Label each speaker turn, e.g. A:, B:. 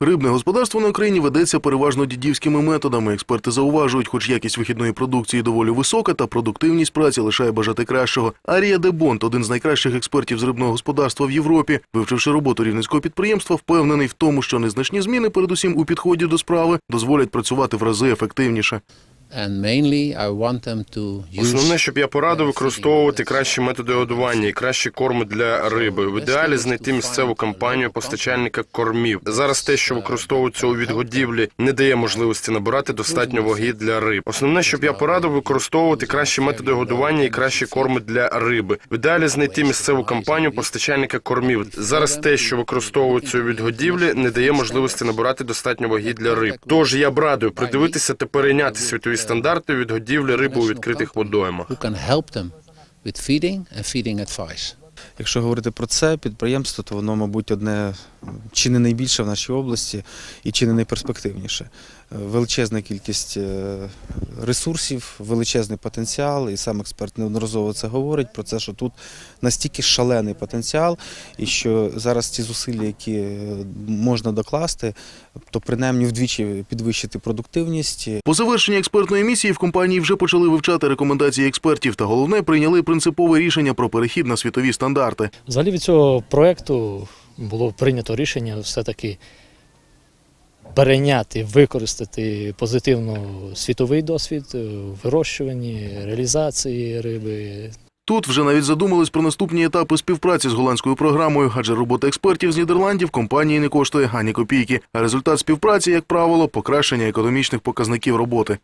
A: Рибне господарство на Україні ведеться переважно дідівськими методами. Експерти зауважують, хоч якість вихідної продукції доволі висока, та продуктивність праці лишає бажати кращого. Арія Дебонт, один з найкращих експертів з рибного господарства в Європі, вивчивши роботу рівненського підприємства, впевнений в тому, що незначні зміни, передусім у підході до справи, дозволять працювати в рази ефективніше.
B: Основне, щоб я порадив використовувати кращі методи годування і кращі корми для риби. В ідеалі знайти місцеву компанію постачальника кормів. Зараз те, що використовується у відгодівлі, не дає можливості набирати достатньо ваги для риб. Основне, щоб я порадив використовувати кращі методи годування і кращі корми для риби. В ідеалі знайти місцеву компанію постачальника кормів. Зараз те, що використовується у відгодівлі, не дає можливості набирати достатньо ваги для риб. Тож я б радив придивитися та перейняти світові стандарти відгодівлі риби у відкритих водоймах.
C: Якщо говорити про це підприємство, то воно, мабуть, одне чи не найбільше в нашій області і чи не найперспективніше. Е, Величезна кількість е, ресурсів, величезний потенціал, і сам експерт неодноразово це говорить про це, що тут настільки шалений потенціал, і що зараз ці зусилля, які е, можна докласти, то принаймні вдвічі підвищити продуктивність,
A: По завершенні експертної місії в компанії вже почали вивчати рекомендації експертів, та головне прийняли принципове рішення про перехід на світові стандарти.
D: Взагалі від цього проєкту було прийнято рішення все-таки перейняти, використати позитивно світовий досвід у вирощуванні, реалізації риби.
A: Тут вже навіть задумались про наступні етапи співпраці з голландською програмою, адже робота експертів з Нідерландів компанії не коштує ані копійки. А результат співпраці, як правило, покращення економічних показників роботи.